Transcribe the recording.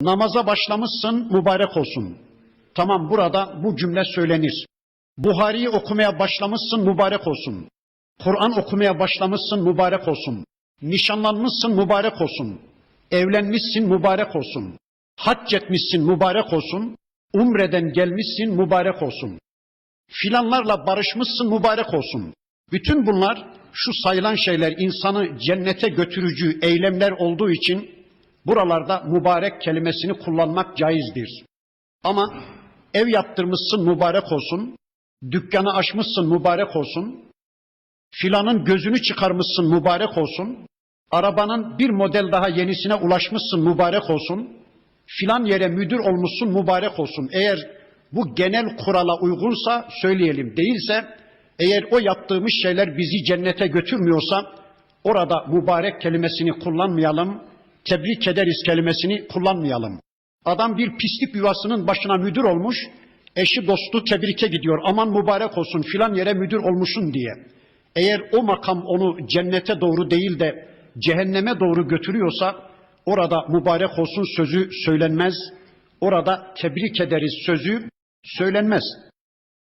Namaza başlamışsın mübarek olsun. Tamam burada bu cümle söylenir. Buhari'yi okumaya başlamışsın mübarek olsun. Kur'an okumaya başlamışsın mübarek olsun. Nişanlanmışsın mübarek olsun. Evlenmişsin mübarek olsun. Hac etmişsin mübarek olsun. Umreden gelmişsin mübarek olsun. Filanlarla barışmışsın mübarek olsun. Bütün bunlar şu sayılan şeyler insanı cennete götürücü eylemler olduğu için buralarda mübarek kelimesini kullanmak caizdir. Ama ev yaptırmışsın mübarek olsun, dükkanı açmışsın mübarek olsun, filanın gözünü çıkarmışsın mübarek olsun, arabanın bir model daha yenisine ulaşmışsın mübarek olsun, filan yere müdür olmuşsun mübarek olsun. Eğer bu genel kurala uygunsa söyleyelim, değilse eğer o yaptığımız şeyler bizi cennete götürmüyorsa orada mübarek kelimesini kullanmayalım, tebrik ederiz kelimesini kullanmayalım. Adam bir pislik yuvasının başına müdür olmuş, eşi dostu tebrike gidiyor. Aman mübarek olsun filan yere müdür olmuşsun diye. Eğer o makam onu cennete doğru değil de cehenneme doğru götürüyorsa orada mübarek olsun sözü söylenmez. Orada tebrik ederiz sözü söylenmez.